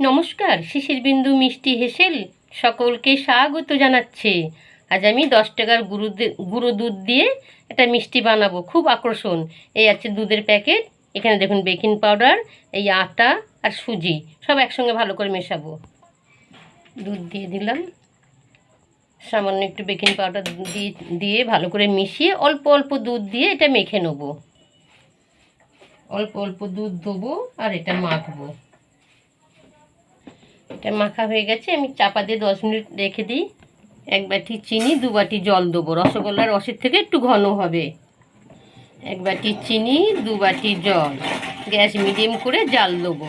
নমস্কার শিশির বিন্দু মিষ্টি হেসেল সকলকে স্বাগত জানাচ্ছে। আজ আমি দশ টাকার গুঁড়ো গুঁড়ো দুধ দিয়ে একটা মিষ্টি বানাবো, খুব আকর্ষণ। এই আছে দুধের প্যাকেট, এখানে দেখুন বেকিং পাউডার, এই আটা আর সুজি, সব একসঙ্গে ভালো করে মেশাবো। দুধ দিয়ে দিলাম। সামান্য একটু বেকিং পাউডার দিয়ে দিয়ে ভালো করে মিশিয়ে অল্প অল্প দুধ দিয়ে এটা মেখে নেব। অল্প অল্প দুধ দেবো আর এটা মাখবো। এটা মাখা হয়ে গেছে, আমি চাপা দিয়ে দশ মিনিট রেখে দিই। এক বাটি চিনি, দু বাটি জল দেবো। রসগোল্লার রসের থেকে একটু ঘন হবে। এক বাটি চিনি, দু বাটি জল। গ্যাস মিডিয়াম করে জাল দেবো।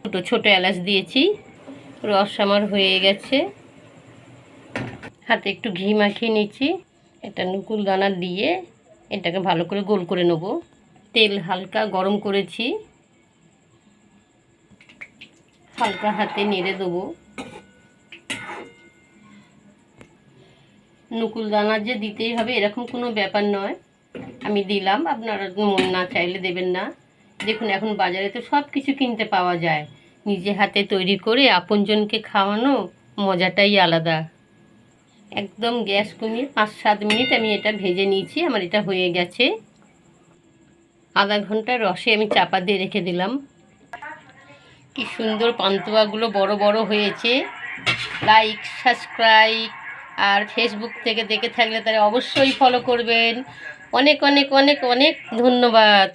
ছোটো ছোটো এলাচ দিয়েছি। রস আমার হয়ে গেছে। হাতে একটু ঘি মাখিয়ে নিচ্ছি এটা নুকুল দানা দিয়ে এটাকে ভালো করে গোল করে নেব। তেল হালকা গরম করেছি। হালকা হাতে নেড়ে দেবো। নুকুল দানা যে দিতেই হবে, এরকম কোনো ব্যাপার নয়। আমি দিলাম, আপনারা মন না চাইলে দেবেন না। দেখুন, এখন বাজারে তো সব কিছু কিনতে পাওয়া যায়। নিজে হাতে তৈরি করে আপনজনকে খাওয়ানো মজাটাই আলাদা। একদম গ্যাস কমিয়ে পাঁচ সাত মিনিট আমি এটা ভেজে নিয়েছি, আমার এটা হয়ে গেছে। আধা ঘণ্টা রসে আমি চাপা দিয়ে রেখে দিলাম। কি সুন্দর পান্তুয়াগুলো বড় বড় হয়েছে। লাইক সাবস্ক্রাইব আর ফেসবুক থেকে দেখে থাকলে তারা অবশ্যই ফলো করবেন। অনেক অনেক অনেক অনেক ধন্যবাদ।